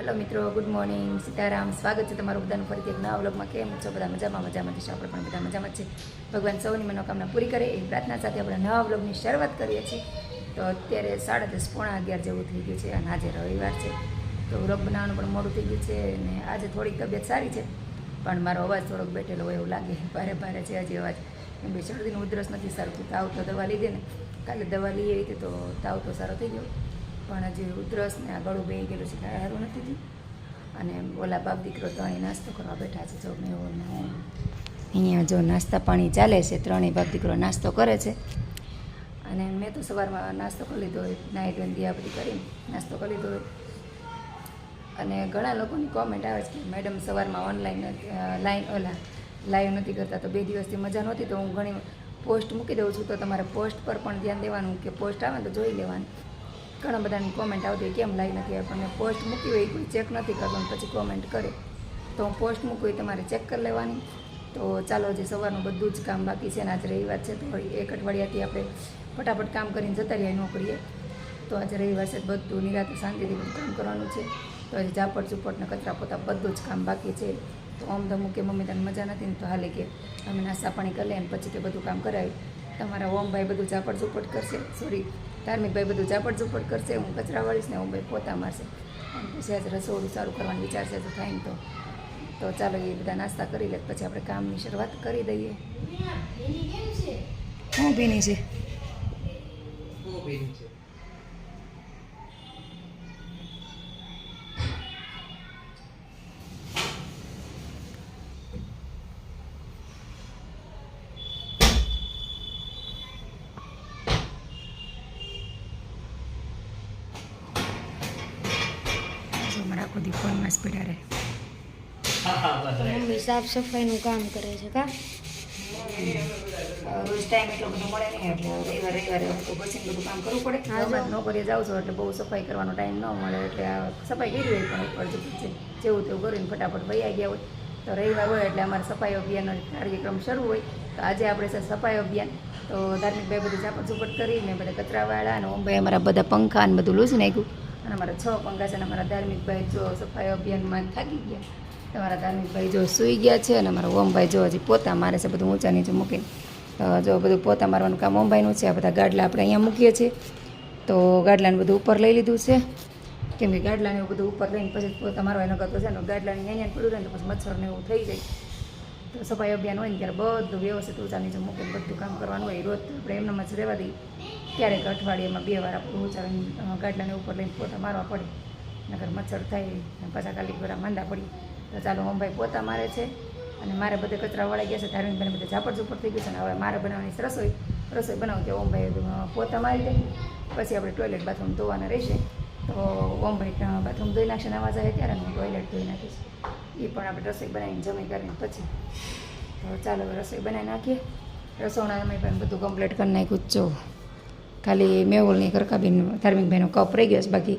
Hello મિત્રો. Good morning Sitaram. સ્વાગત છે તમારું બધાનું ફરીથી એક નવા વ્લોગમાં. કેમ છો? બધા મજામાં? મજામાં છે. આપણે પણ બધા મજામાં છે. ભગવાન સૌની મનોકામના પૂરી કરે. એ પ્રાર્થના સાથે આપણે નવા વ્લોગની શરૂઆત કરીએ છીએ. તો અત્યારે સાડા દસ પોણા અગિયાર જેવું થઈ ગયું છે અને આજે રવિવાર છે. તો વ્લોગ બનાવવાનું પણ મોડું થઈ ગયું છે અને આજે થોડીક તબિયત સારી છે. પણ મારો અવાજ થોડોક બેઠેલો હોય એવું લાગે. ભારે ભારે છે હજી અવાજ. બે કે શરદીનું ઉધરસ નથી. સારું તાવ તો દવા લીધી ને કાલે દવા લઈ આવી હતી તો તાવ તો સારો થઈ ગયો. પણ હજી ઉધરસ ને આ ગળું ગયેલું છે, કાંઈ સારું નથી થયું. અને ઓલા બાપ દીકરો તો અહીં નાસ્તો કરવા બેઠા છે, જો મેં ઓને અહીંયા જો નાસ્તા પાણી ચાલે છે, ત્રણેય બાપ દીકરો નાસ્તો કરે છે. અને મેં તો સવારમાં નાસ્તો કરી લીધો હોય નાહી ધોઈને દિયા બધી કરીને નાસ્તો કરી લીધો હોય. અને ઘણા લોકોની કોમેન્ટ આવે છે કે, મેડમ, સવારમાં ઓનલાઈન લાઈન ઓલા, લાઈવ નથી કરતા, તો બે દિવસથી મજા નહોતી, તો હું ઘણી પોસ્ટ મૂકી દઉં છું, તો તમારે પોસ્ટ પર પણ ધ્યાન દેવાનું કે પોસ્ટ આવે તો જોઈ લેવાનું. ઘણા બધાની કોમેન્ટ આવતી હોય કેમ લાઈવ નથી આપણને? પોસ્ટ મૂકી હોય, કોઈ ચેક નથી કરવાનું પછી કોમેન્ટ કરે. તો હું પોસ્ટ મૂકું હોય, તમારે ચેક કરી લેવાની. તો ચાલો જે સવારનું બધું જ કામ બાકી છે ને આજે રવિવાર છે, તો એક અઠવાડિયાથી આપણે ફટાફટ કામ કરીને જતા રહીએ નોકરીએ તો આજે રવિવાર છે, બધું નિરાતે શાંતિથી બધું કામ કરવાનું છે. તો આજે ઝાપટ ચૂપડ ને કચરા પોતા બધું જ કામ બાકી છે. તો આમ તો મૂકે, મમ્મી તને મજા નથી ને તો હાલે કે અમે નાસ્તા પાણી કરી લઈએ ને પછી તે બધું કામ કરાવી તમારા ઓમભાઈ બધું ઝાપડ ઝુપટ કરશે. સોરી ધાર્મિકભાઈ બધું ઝાપડ ઝૂપટ કરશે હું કચરા વાળીશ ને ભાઈ પોતા મારશે. પછી આજે રસોડું સારું કરવાનું વિચાર છે તો થાય ને તો. તો ચાલો એ બધા નાસ્તા કરી લે પછી આપણે કામની શરૂઆત કરી દઈએ. હું ભીની છે જો મારા આખો દી ફોનમાં જ પડ્યા રહે મમ્મી સાફ સફાઈનું કામ કરે છે કા? રોજ ટાઈમ એટલો બધો મળે નહીં એટલે રવિવાર રવિવારે તો પછી બધું કામ કરવું પડે. હા. નોકરીએ જાઉં છો એટલે બહુ સફાઈ કરવાનો ટાઈમ ન મળે એટલે આ સફાઈ કરી હોય પણ ઉપર જેવું તેવું કરીને ફટાફટ વૈયા ગયા હોય તો રવિવાર હોય એટલે અમારે સફાઈ અભિયાનનો કાર્યક્રમ શરૂ હોય. તો આજે આપણે છે સફાઈ અભિયાન તો ધાર્મિક ભાઈ બધું ઝાપટ ઝુપટ કરીને બધા કચરાવાળા અને ઓમભાઈ અમારા બધા પંખા ને બધું લૂછી નાખ્યું. અને અમારા છ પંખા છે અને અમારા ધાર્મિકભાઈ જો સફાઈ અભિયાનમાં થાકી ગયા. તમારા ધાર્મિકભાઈ જો સૂઈ ગયા છે અને અમારા ઓમભાઈ જો હજી પોતા મારે છે, બધું ઊંચા નીચે મૂકીને જો બધું પોતા મારવાનું કામ ઓમભાઈનું છે, આ બધા ગાડલા આપણે અહીંયા મૂકીએ છીએ. તો ગાડલાને બધું ઉપર લઈ લીધું છે. કેમ કે ગાડલાને એવું બધું ઉપર લઈને પછી પોતા મારવા એનો કરતો છે ને ગાડલાને અહીંયા પડ્યું રહે ને પછી મચ્છરને એવું થઈ જાય. તો સફાઈ અભિયાન હોય ને ત્યારે બધું વ્યવસ્થિત ઊંચા નીચે મૂકીને બધું કામ કરવાનું હોય. રોજ આપણે એમનામાં જ રહેવા દઈએ. ક્યારેક અઠવાડિયામાં બે વાર આપણું લઈને ગાડલાને ઉપર લઈને પોતા મારવા પડે. નગર મચ્છર થાય ને પાછા કાલી બધા માંદા પડી. તો ચાલો, ઓમભાઈ પોતા મારે છે અને મારે બધે કચરા વળાઈ ગયા છે ધાર્મિકભાઈને બધે ઝાપડ ઝૂપડ થઈ ગયું છે ને હવે મારે બનાવવાની રસોઈ. રસોઈ બનાવું કે ઓમભાઈ પોતા મારી દે. પછી આપણે ટોયલેટ બાથરૂમ ધોવાના રહેશે. તો ઓમભાઈ બાથરૂમ ધોઈ નાખશે નવા આવે ત્યારે હું ટોયલેટ ધોઈ નાખીશ. એ પણ આપણે રસોઈ બનાવીને જમી કરીને પછી. તો ચાલો રસોઈ બનાવી નાખીએ. રસોણા અમે પણ બધું કમ્પ્લીટ કરી નાખ્યું જો ખાલી મેહુલની કરકાબીન ધાર્મિકભાઈનો કપ રહી ગયો છે. બાકી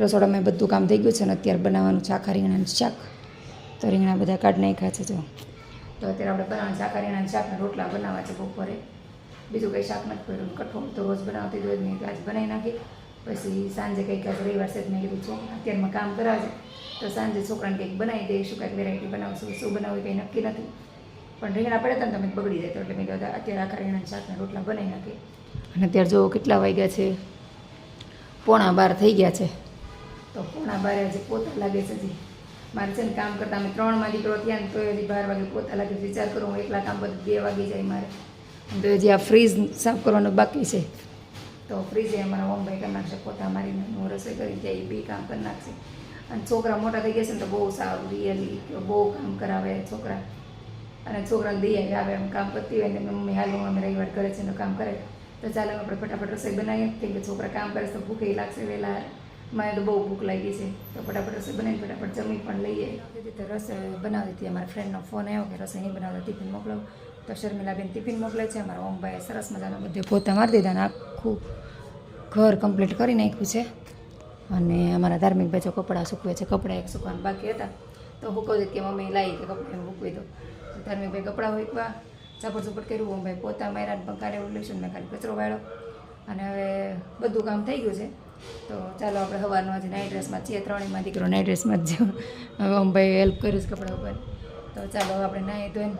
રસોડામાં બધું કામ થઈ ગયું છે ને અત્યારે બનાવવાનું ચાખા રીંગણાનું શાક. તો રીંગણા બધા કાઢ નાખ્યા છે જો. તો અત્યારે આપણે બનાવવાનું ચાખા રીંગણાના શાકના રોટલા બનાવવા છે બપોરે. બીજું કંઈ શાક નથી કર્યું. કઠોળ તો રોજ બનાવતી જ હોય નહીં આજે બનાવી નાખી. પછી સાંજે કંઈક આજે રવિવાર છે મેં કીધું છોકરા અત્યારમાં કામ કરાવે તો સાંજે છોકરાને કંઈક બનાવી દઈશું કાંઈક વેરાયટી બનાવશું, શું બનાવવું કંઈ નક્કી નથી. પણ રીંગણા પડે તો તમે બગડી જાય તો એટલે મેં કીધું અત્યારે આખા રીંગણાના શાકના રોટલા બનાવી નાખીએ. અને અત્યારે જો કેટલા વાગ્યા છે? પોણા બાર થઈ ગયા છે. તો પોણા બારે હજી પોતા લાગે છે હજી. મારે છે ને કામ કરતાં અમે ત્રણમાં દીકરો ત્યાં ને તો હજી બાર વાગે પોતા લાગે. વિચાર કરું, હું એકલા કામ બધું બે વાગી જાય મારે. તો હજી આ ફ્રીજ સાફ કરવાનું બાકી છે. તો ફ્રીજે અમારા ઓમભાઈ કરી નાખશે, પોતા મારીને હું રસોઈ કરી જાય બી કામ કરી નાખશે. અને છોકરા મોટા થઈ ગયા છે ને તો બહુ સારું રિયલી બહુ કામ કરાવે છોકરા. અને છોકરાને દઈએ આવે, એમ કામ કરતી હોય ને મમ્મી હાલ હું અમે રવિવાર કરે છે એનું કામ કરે તો ચાલો આપણે ફટાફટ રસોઈ બનાવીએ. કેમ કે છોકરા કામ કરે તો ભૂખે લાગશે વહેલા. મને તો બહુ ભૂખ લાગી છે. તો ફટાફટ રસોઈ બનાવીને ફટાફટ જમી પણ લઈએ. તો રસોઈ બનાવી હતી. અમારા ફ્રેન્ડનો ફોન આવ્યો કે રસોઈ નહીં બનાવતા ટિફિન મોકલો. તો શર્મિલાબેન ટિફિન મોકલે છે. અમારા ઓમભાઈ સરસ મજાના બધે પોતા મારી દીધા અને આખું ઘર કમ્પ્લીટ કરી નાખ્યું છે. અને અમારા ધાર્મિક ભાઈ જો કપડાં સૂકવે છે. કપડાં એક સૂકવાના બાકી હતા. તો હું કહું કે મમ્મી લાવી કે કપડાં એમ મૂકવી દો. તો ધાર્મિક ભાઈ કપડાં મૂકવા. ઝાપટ ઝૂપટ કર્યું ઓમ ભાઈ પોતા માર્યા ને ઉડલું છે ને મેં ખાલી કચરો વાળ્યો. અને હવે બધું કામ થઈ ગયું છે. તો ચાલો આપણે સવારનો આજે નાઇટ ડ્રેસમાં છીએ, ત્રણેયમાં દીકરો નાઇટ ડ્રેસમાં જ હવે હું ભાઈ હેલ્પ કરીશ કપડા ઉપર. તો ચાલો આપણે નાહી ધોઈને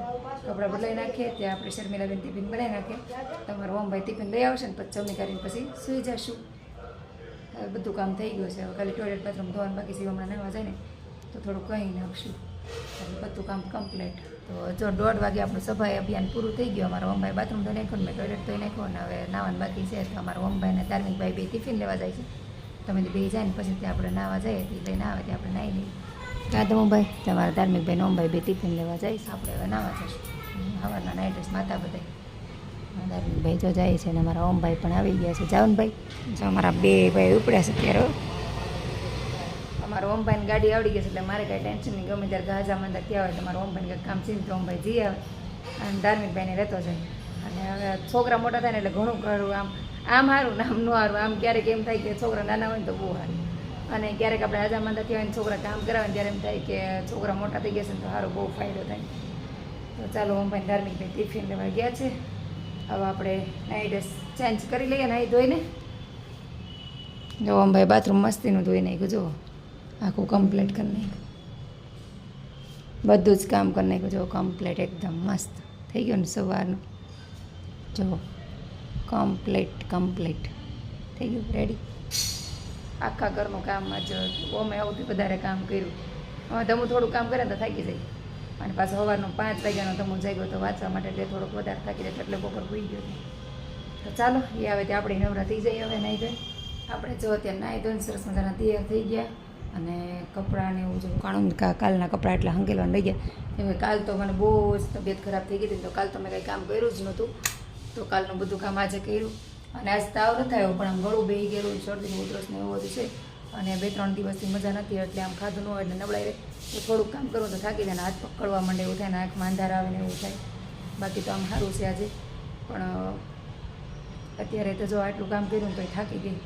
કપડાં બદલાઈ નાખીએ, ત્યાં આપણે શર્મિલાબેન ટિફિન બનાવી નાખીએ. તમારો ઓમ ભાઈ ટિફિન લઈ આવશે ને પછી જમી કરીને પછી સૂઈ જશું. બધું કામ થઈ ગયું છે. હવે ખાલી ટોયલેટ બાથરૂમ ધોવાનું બાકી સિવામણા નાવા જાય ને તો થોડું કહી નાખશું બધું કામ કમ્પ્લીટ તો જો દોઢ વાગે આપણું સફાઈ અભિયાન પૂરું થઈ ગયું, અમારો ઓમભાઈ બાથરૂમ તો નાખ્યું મેં ટોયલેટ તો નાખ્યો અને હવે નાવાનું બાકી છે, તો અમારા ઓમભાઈ અને ધાર્મિકભાઈ બે ટિફિન લેવા જાય છે. તમે બે જાય ને પછી ત્યાં આપણે નાવા જઈએ તે લઈને આવે ત્યાં આપણે નાહી લઈએ. કાદમભાઈ તમારા ધાર્મિકભાઈ ને ઓમભાઈ બે ટિફિન લેવા છે, આપણે હવે નાવા જઈશું સવારના નાઇટ ડ્રેસ માતા બધાય. ધાર્મિકભાઈ જો જાય છે ને અમારા ઓમભાઈ પણ આવી ગયા છે. જાવનભાઈ જો અમારા બે ભાઈ ઉપડ્યા છે ત્યારે અમારો ઓમભાઈને ગાડી આવડી ગઈ છે એટલે મારે કાંઈ ટેન્શન નહીં. ગમે ત્યારે ગાજા મંદા ત્યાં હોય મારો ઓમભાઈને કંઈક કામ છે તો ઓમભાઈ જઈ આવે. અને ધાર્મિકભાઈને રહેતો જાય. અને હવે છોકરા મોટા થાય ને એટલે ઘણું કરું આમ આમ સારું આમ ન સારું આમ ક્યારેક એમ થાય કે છોકરા નાના હોય ને તો બહુ સારું અને ક્યારેક આપણે હાજા મંદા થયા હોય ને છોકરા કામ કરાવે ત્યારે એમ થાય કે છોકરા મોટા થઈ ગયા છે ને તો સારું બહુ ફાયદો થાય. તો ચાલો ઓમભાઈ ધાર્મિકભાઈ ટિફિન લેવા ગયા છે. હવે આપણે નાઈ ડ્રેસ ચેન્જ કરી લઈએ નાઈ ધોઈને. જો ઓમભાઈ બાથરૂમ મસ્તીનું ધોઈ નાખ્યું, જુઓ. આખું કમ્પ્લીટ કરી નાખ્યું. બધું જ કામ કરી નાખ્યું. જો કમ્પ્લીટ એકદમ મસ્ત થઈ ગયું ને સવારનું. જો કમ્પ્લીટ કમ્પ્લીટ થઈ ગયું. રેડી આખા ઘરનું કામ જ ઓમે સૌથી વધારે કામ કર્યું. હવે તમું થોડું કામ કરે તો થાકી જાય અને પાછો સવારનું પાંચ વાગ્યાનો તમું જાગ્યો તો વાંચવા માટે એટલે થોડુંક વધારે થાકી જાય એટલે બપોર ભૂઈ ગયો તો. ચાલો એ આવે તે આપણે નવરા થઈ જઈએ હવે નાહી ધોઈ. આપણે જો અત્યારે નાહી ધોઈને સરસ મજાના તૈયાર થઈ ગયા. અને કપડાને એવું જો કાણું કાલના કપડાં એટલા હંકેલવા લઈ ગયા. એમ કાલ તો મને બહુ જ તબિયત ખરાબ થઈ ગઈ હતી તો કાલ તો મેં કંઈ કામ કર્યું જ નહોતું. તો કાલનું બધું કામ આજે કર્યું. અને આજ તાવ નથી આવ્યો પણ આમ ગળું બેહી ગયેલું શરદી ઉધરસને એવું બધું છે. અને બે ત્રણ દિવસથી મજા નથી એટલે આમ ખાધું ન હોય એટલે નબળાઈ રહે. તો થોડુંક કામ કરું તો થાકી જાય ને હાથ પકડવા માંડે એવું થાય ને આંખમાં અંધાર આવે ને એવું થાય. બાકી તો આમ સારું છે આજે. પણ અત્યારે તો જો આટલું કામ કર્યું ને તો થાકી ગઈ.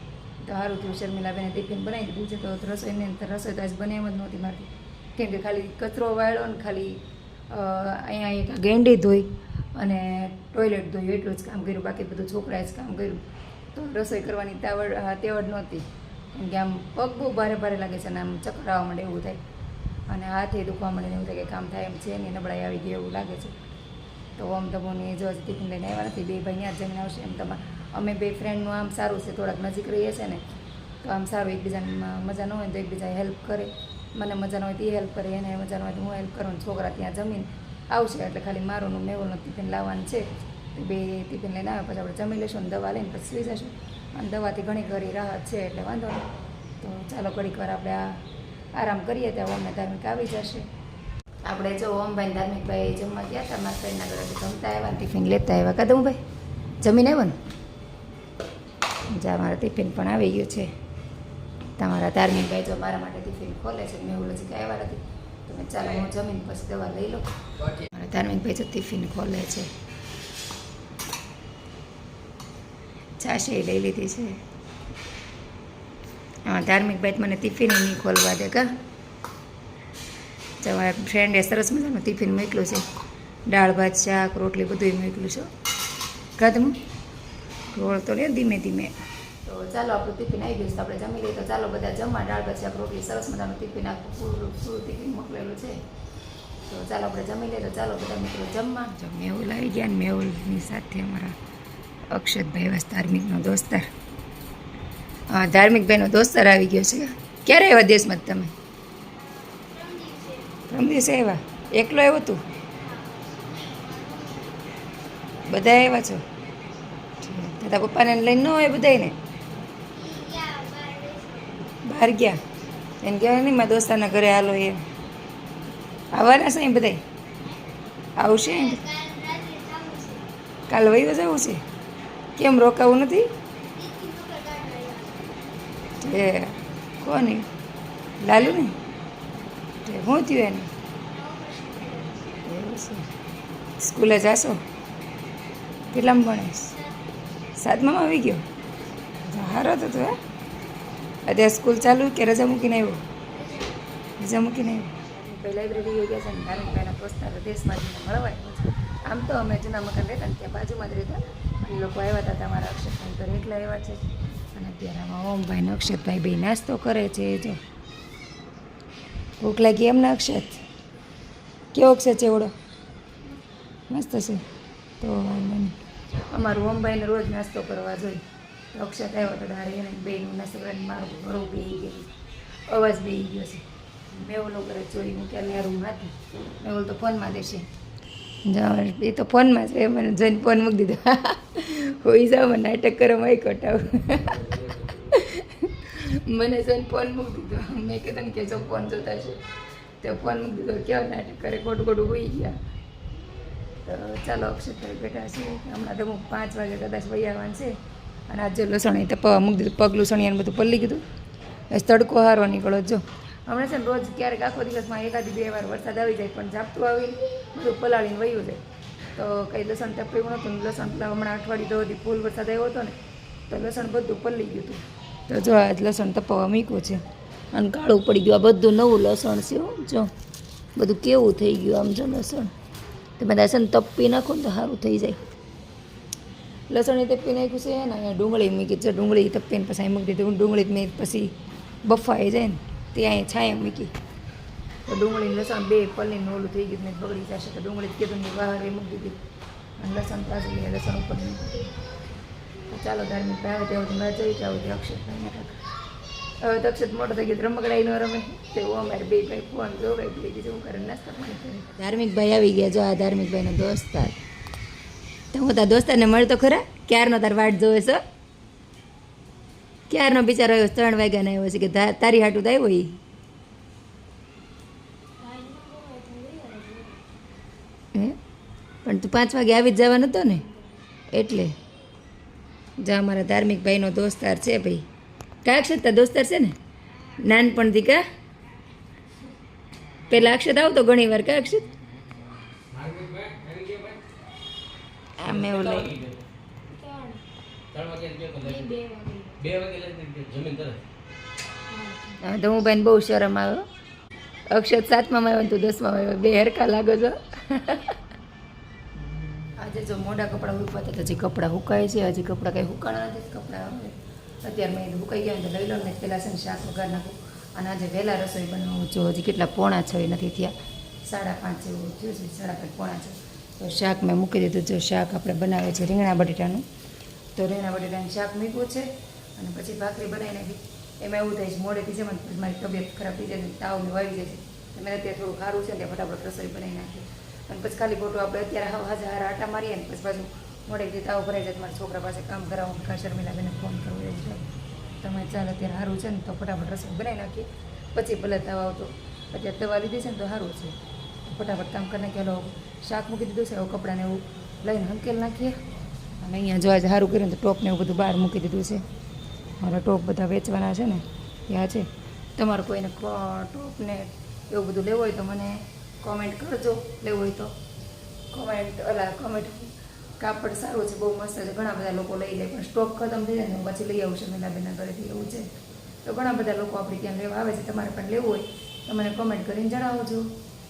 તો સારું થયું શર્મિલાબેને ટિફિન બનાવી દીધું છે, તો રસોઈને રસોઈ તો આજ બને એમ જ નહોતી મારતી. કેમ કે ખાલી કચરો વાળ્યો ને ખાલી અહીંયા એક ગેંડી ધોઈ અને ટોયલેટ ધોયું એટલું જ કામ કર્યું, બાકી બધું છોકરાએ જ કામ કર્યું. તો રસોઈ કરવાની તાવડ તેવડ નહોતી. કેમ કે આમ પગ બહુ ભારે ભારે લાગે છે અને આમ ચક્કર આવવા માંડે એવું થાય. અને હાથે દુખવા માંડે એવું થાય કે કામ થાય એમ છે ને નબળાઈ આવી ગઈ એવું લાગે છે. તો આમ તમોની જો ટિફિન લઈને આવ્યા નથી, બે ભાઈ ત્યાં જમીને આવશે એમ તમારે અમે બે ફ્રેન્ડનું આમ સારું છે, થોડાક નજીક રહીએ છે ને, તો આમ સારું એકબીજાને મજા ન હોય તો એકબીજા હેલ્પ કરે. મને મજા ન હોય તો એ હેલ્પ કરે, એને મજા ન હોય તો હું હેલ્પ કરું છોકરા ત્યાં જમીન આવશે એટલે ખાલી મારોનું મેવોનું ટિફિન લાવવાનું છે. બે ટિફિન લઈને આવે પછી આપણે જમી લઈશું દવા લઈને પછી સુઈ જશું. અને દવાથી ઘણી ઘણી રાહત છે, એટલે વાંધો નહીં. તો ચાલો ઘડીક વાર આપણે આ આરામ કરીએ, ત્યાં અમને ધાર્મિક આવી જશે. આપણે જો ઓમભાઈ ધાર્મિક ધાર્મિકભાઈ જમવા ગયા હતા મારા ફ્રેન્ડના ઘરે જમતા આવ્યા ટિફિન લેતા આવ્યા. કદમ ભાઈ? જમીને આવ્યો ને? જા મારા ટિફિન પણ આવી ગયું છે. તમારા ધાર્મિકભાઈ જો મારા માટે ટિફિન ખોલે છે, મેં એવું લજી આવ્યા નથી. તમે ચાલો હું જમીન પછી દવા લઈ લઉં. મારા ધાર્મિકભાઈ જો ટિફિન ખોલે છે. છાશે લઈ લીધી છે. હા ધાર્મિકભાઈ મને ટિફિન નહીં ખોલવા દે, કા? તમારા ફ્રેન્ડે સરસ મજાનું ટિફિન મોકલું છે. દાળ, ભાત, શાક, રોટલી બધું મોકલ્યું છું. કાદમું રોળ તો લે ધીમે ધીમે. તો ચાલો આપણું ટિફિન આવી ગયું છે આપણે જમી લઈએ. તો ચાલો બધા જમવા, દાળ પછી આપણે રોટલી, સરસ મજાનું ટિફિન આખું પૂરું પૂરું ટિફિન મોકલેલું છે. તો ચાલો આપણે જમી લઈએ. તો ચાલો બધા મિત્રો જમવા. જો મેહુલ આવી ગયા ને, મેહુલની સાથે અમારા અક્ષતભાઈ વાસ ધાર્મિકનો દોસ્તાર. હા, ધાર્મિકભાઈનો દોસ્તાર આવી ગયો છે. ક્યારે આવ્યા દેશમાં તમે? ત્રણ દિવસે આવ્યા એકલો આવ્યો તું? બધા આવ્યા છો? દાદા પપ્પાને લઈને ન હોય બધાને બહાર ગયા. એને કહેવાય નહીં મારા દોસ્તારના ઘરે હાલો એ આવવાના છે બધા આવશે કાલ વહીવો જવું છે? કેમ રોકાવું નથી? એ, કોની? લાલુ ને? શું થયું એને? સ્કૂલે જાશો? કેટલામાં ભણે સાતમામાં આવી ગયો? હારો તો તું, હે? અત્યારે સ્કૂલ ચાલુ કે રજા મૂકીને આવ્યો? રજા મૂકીને આવ્યો? લાઇબ્રેરી ગઈ ગયા છે ને ધાર્મિકભાઈના પોસ્ટર દેશમાં જઈને મળવાય. આમ તો અમે જૂના મકાન રહેતા ને ત્યાં બાજુમાં જ રહેતા. અને એ લોકો આવ્યા હતા તમારા અક્ષતભાઈ ઘરે એકલા આવ્યા છે. અને અત્યારે આમાં ઓમભાઈ ને અક્ષતભાઈ બે નાસ્તો કરે છે, જો. ભૂખ લાગી એમ ને અક્ષત? કેવો છે ચેવડો મસ્ત છે. તો અમારું ઓમભાઈને રોજ નાસ્તો કરવા જોઈએ. અક્ષત આવ્યો તો તારે એને બેનું નાસ્તો કરીને મારું ઘણું બેહી ગયું. અવાજ બેહી ગયો છે. મેં ઓલો કરે ચોરી મૂક્યા, મેં રૂમમાંથી મેં ઓલો તો ફોનમાં દેશે એ તો ફોનમાં છે મને જઈને ફોન મૂકી દીધો. હોઈ જાવ મને નાટક કરો, માય કટાવ મને જઈને ફોન મૂકી દીધો. મેં કીધું કે જો ફોન જોતા છે, તો ફોન મૂકી દીધો. કેવા નાટક કરે? ખોટું ખોટું હોઈ ગયા. તો ચાલો અક્ષરભાઈ બેઠા છે. હમણાં તો હું પાંચ વાગે કદાચ વૈયાવાન છે. અને આજે લસણ એ તપાવવા મૂકી દીધું પગ લસણિયાને બધું પલ્લી ગયું બસ તડકો હારો નીકળો જો હમણાં છે ને રોજ ક્યારેક આખો દિવસમાં એકાદી બે વાર વરસાદ આવી જાય પણ ઝાપટું આવી બધું પલાળીને વયું જાય. તો કંઈ લસણ ટપેવું નહોતું લસણ પેલા હમણાં અઠવાડિયું હતી ફૂલ વરસાદ આવ્યો હતો ને, તો લસણ બધું પલ્લી ગયું હતું. તો જો આજ લસણ તપાવવા મૂક્યું છે. અને કાળું પડી ગયું. આ બધું નવું લસણ છે જો. બધું કેવું થઈ ગયું આમ જો લસણ. તમે ને તપી નાખો ને તો સારું થઈ જાય. લસણ એ તપી નાખ્યું છે ને અહીંયા ડુંગળી મૂકી છે ડુંગળી તપીને પછી અહીં મૂકી દીધું. ડુંગળી મેં પછી બફાઈ જાય ને તે અહીંયા છાયા મૂકી. તો ડુંગળી લસણ બે પલ્લીને ઓલું થઈ ગયું ને બગડી જશે. તો ડુંગળી કીધું ને બહાર એ મૂકી દીધી. અને લસણ પાછું લઈએ લસણ ઉપર મૂકી ચાલો ધાર્મિક ભાવે ત્યાં સુધી મેં જઈ જાઉં છું ભાઈને હવે તો અક્ષત મોટો થઈ ગયો રમકડાઈ ન રમે. તેવો અમારે બે ભાઈ ફોન એટલે બીજું કરે નાસ્તા ધાર્મિક ભાઈ આવી ગયા, જો આ ધાર્મિક ભાઈનો દોસ્તાર. તો હું તાર દોસ્તારને મળતો ખરા? ક્યારનો તાર વાટ જોવે છે? ક્યારનો બિચારો આવ્યો? ત્રણ વાગ્યાને આવ્યો છે કે તારી હાટું તો આવ્યો એ પણ તું પાંચ વાગે આવી જ જવાનો હતો ને? એટલે. જા અમારા ધાર્મિક ભાઈનો દોસ્તાર છે ભાઈ. કા અક્ષત તાર દોસ્તાર છે ને? નાનપણથી કા? પહેલાં અક્ષત આવતો ઘણી વાર કા અક્ષત? આમ એવું લાગે બે વાગે લઈને જમીન તરત હવે તો હું બેન બહુ શરમ આવ્યો અક્ષત સાતમામાં આવ્યો ને તું દસમાં આવ્યો. બે હરકા લાગો છો. આજે જો મોઢા કપડાં હુકવાતા તો હજી કપડાં હુકાય છે હજી કપડાં કંઈ હુકાણા નથી કપડાં અત્યારે મેં હુકાઈ ગયા તો લઈ લો ને પહેલાં છે ને શાક વઘાર નાખું. અને આજે વહેલા રસોઈ બનાવું જો હજી કેટલા પોણા છ નથી થયા. સાડા પાંચ જેવું થયું છે સાડા પાંચ પોણા છ. તો શાક મેં મૂકી દીધું. જો શાક આપણે બનાવીએ છીએ રીંગણા બટેટાનું, તો રીંગણા બટેટાનું શાક મૂક્યું છે અને પછી ભાખરી બનાવી નાખી. એમાં એવું થાય છે, મોડેથી છે મને મારી તબિયત ખરાબ થઈ જાય તાવ ને વાવી જાય છે. મેં અત્યારે થોડું સારું છે ને ફટાફટ રસોઈ બનાવી નાખી. અને પછી ખાલી ખોટું આપણે અત્યારે હાવ હાજર હારા આટા મારીએ ને પછી પાછું મોડેથી તાવ ભરાઈ જાય મારા છોકરા પાસે કામ કરાવવું કાં શર્મિલાબેને ફોન કરવો એવું થાય તમે ચાલ અત્યારે સારું છે ને તો ફટાફટ રસોઈ બનાવી નાખીએ. પછી ભલે તાવ આવતો. અત્યારે દવા લીધી છે ને તો સારું છે. ફટાફટ કામ કરીને કે શાક મૂકી દીધું છે, હવે કપડાને એવું લઈને હંકેલ નાખીએ. અને અહીંયા જો આજે સારું કર્યું તો ટોપને એવું બધું બહાર મૂકી દીધું છે. મારા ટોપ બધા વેચવાના છે ને, ત્યાં છે. તમારે કોઈને ટોપને એવું બધું લેવું હોય તો મને કોમેન્ટ કરજો. લેવું હોય તો કોમેન્ટ અલા કોમેન્ટ કાપડ સારું છે, બહુ મસ્ત છે. ઘણા બધા લોકો લઈ લે, પણ સ્ટોક ખતમ થઈ જાય ને પછી લઈ આવું છું મીનાબેનના ઘરેથી, એવું છે. તો ઘણા બધા લોકો આપણે ત્યાં લેવા આવે છે, તમારે પણ લેવું હોય તો મને કોમેન્ટ કરીને જણાવજો.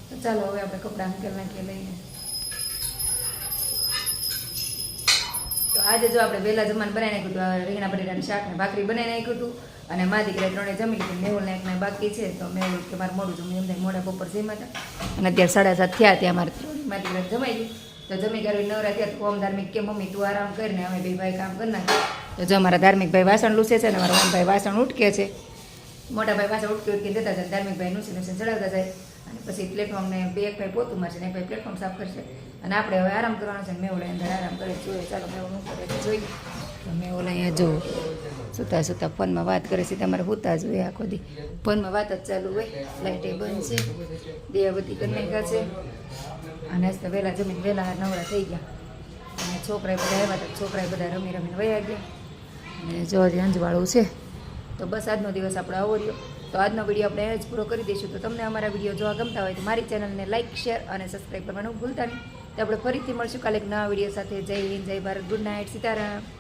ચાલો હવે આપણે કપડાં અંકેલ નાખીએ લઈએ. તો આજે જો આપણે વહેલા જમવાનું બનાવી નાખ્યું હતું રીંગણા બટેટાનું શાક ને ભાખરી બનાવી નાખ્યું હતું, અને મા દીકરા ત્રણે જમી લીધું, મેહુલ ને બાકી છે, તો મેહુલ કે મારે મોડું જમી એમને મોડા બપોર જમ્યા હતા. અને અત્યારે સાડા સાત થયા ત્યાં મારે ત્રણે મા દીકરા જમાઈ ગયું. તો જમી કરવી નવરા થયા તો ઓમ ધાર્મિક કે મમ્મી તું આરામ કરીને અમે બે ભાઈ કામ કરી નાખ્યું તો જો અમારા ધાર્મિક ભાઈ વાસણ લૂસે છે ને મારા ઓમભાઈ વાસણ ઉટકે છે. મોટા ભાઈ વાસણ ઉટકી ઉટકી જતા જાય, ધાર્મિક ભાઈ નુસી નુસી ચડાવતા જાય. અને પછી પ્લેટફોર્મને બે એક ભાઈ પોતું મારશે ને ભાઈ પ્લેટફોર્મ સાફ કરશે. અને આપણે હવે આરામ કરવાનો છે મેં ઓલા અંદર આરામ કરે જોઈએ, ચાલો મેં હું કરે જોઈએ. મેં ઓલા અહીંયા જોઉં સુતા સુતા ફોનમાં વાત કરે છે. તમારે હોતા જ હોય આખો દી. ફોનમાં વાત જ ચાલુ હોય. લાઇટે બંધ છે. દિયાબત્તી બધી કન્યા છે. અને આજ તો વહેલા જમીન વહેલા નવરા થઈ ગયા. અને છોકરાએ બધા આવ્યા હતા. છોકરાએ બધા રમી રમીને વયા ગયા. અને જો અંજવાળું છે. તો બસ આજનો દિવસ આપણો આવો રહ્યો. તો આજનો વીડિયો આપણે જ પૂરો કરી દઈશું. તો તમને અમારા વીડિયો જોવા ગમતા હોય તો મારી ચેનલને લાઇક શેર અને સબસ્ક્રાઈબ કરવાનું ભૂલતા નહીં. તો આપણે ફરીથી મળશું કાલે એક નવા વીડિયો સાથે. જય હિન્દ, જય ભારત. Good night, Sitaram.